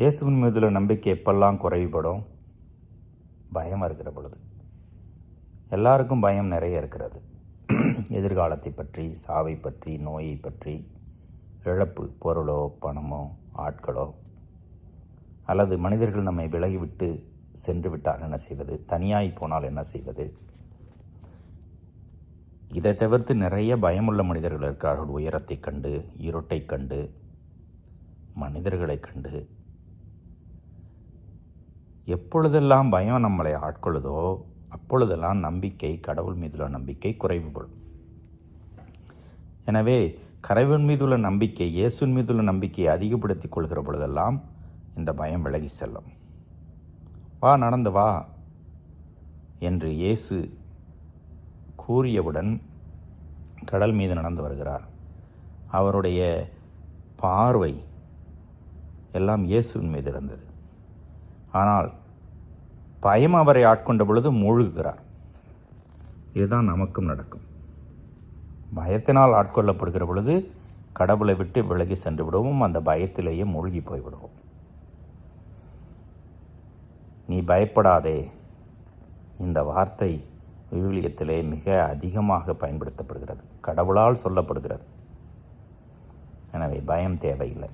இயேசுவின் மீதுள்ள நம்பிக்கை எப்பெல்லாம் குறைவுபடும்? பயம் இருக்கிற பொழுது. எல்லாருக்கும் பயம் நிறைய இருக்கிறது. எதிர்காலத்தை பற்றி சாவை பற்றி நோயை பற்றி இழப்பு பொருளோ பணமோ ஆட்களோ அல்லது மனிதர்கள் நம்மை விலகிவிட்டு சென்று விட்டால் என்ன செய்வது? தனியாய் போனால் என்ன செய்வது? இதை தவிர்த்து நிறைய பயமுள்ள மனிதர்கள் இருக்கிறார்கள் உயரத்தை கண்டு இருட்டை கண்டு மனிதர்களை கண்டு எப்பொழுதெல்லாம் பயம் நம்மளை ஆட்கொள்ளுதோ அப்பொழுதெல்லாம் நம்பிக்கை கடவுள் மீதுள்ள நம்பிக்கை குறைவுபடும் எனவே கடவுள் மீதுள்ள நம்பிக்கை இயேசுன் மீதுள்ள நம்பிக்கையை அதிகப்படுத்திக் கொள்கிற பொழுதெல்லாம் இந்த பயம் விலகி செல்லும். வா நடந்து வா என்று இயேசு கூறியவுடன் கடல் மீது நடந்து வருகிறார். அவருடைய பார்வை எல்லாம் இயேசுவின் மீது இருந்தது. ஆனால் பயம் அவரை ஆட்கொண்ட பொழுது மூழ்குகிறார். இதுதான் நமக்கும் நடக்கும். பயத்தினால் ஆட்கொள்ளப்படுகிற பொழுது கடவுளை விட்டு விலகி சென்று விடுவோம் அந்த பயத்திலேயே மூழ்கி போய்விடுவோம் நீ பயப்படாதே. இந்த வார்த்தை விவிலியத்திலே மிக அதிகமாக பயன்படுத்தப்படுகிறது. கடவுளால் சொல்லப்படுகிறது. எனவே பயம் தேவையில்லை.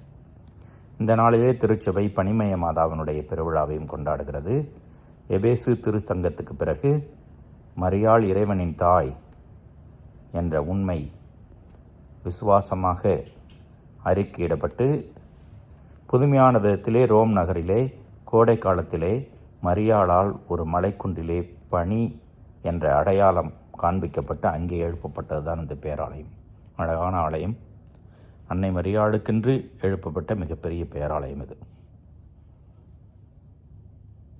இந்த நாளிலே திருச்சபை பனிமய மாதாவினுடைய பெருவிழாவையும் கொண்டாடுகிறது. எபேசு திருச்சங்கத்துக்கு பிறகு மரியாள் இறைவனின் தாய் என்ற உண்மை விசுவாசமாக அறிக்கையிடப்பட்டு புதுமையான விதத்திலே ரோம் நகரிலே கோடை காலத்திலே மரியாளால் ஒரு மலைக்குன்றிலே பனி என்ற அடையாளம் காண்பிக்கப்பட்டு அங்கே எழுப்பப்பட்டது தான் இந்த பேராலயம். அழகான ஆலயம். அன்னை மரியாளுக்கென்று எழுப்பப்பட்ட மிகப்பெரிய பேராலயம் இது.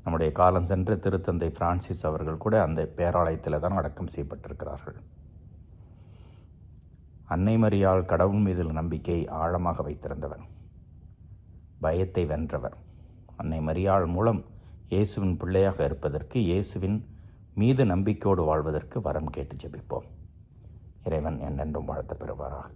நம்முடைய காலம் சென்ற திருத்தந்தை பிரான்சிஸ் அவர்கள் கூட அந்த பேராலயத்தில் தான் அடக்கம் செய்யப்பட்டிருக்கிறார்கள். அன்னை மரியாள் கடவுள் மீது நம்பிக்கை ஆழமாக வைத்திருந்தவர். பயத்தை வென்றவர். அன்னை மரியாள் மூலம் இயேசுவின் பிள்ளையாக இருப்பதற்கு இயேசுவின் மீது நம்பிக்கையோடு வாழ்வதற்கு வரம் கேட்டு ஜெபிப்போம். இறைவன் என்னென்றும் வாழ்த்த பெறுவாராக.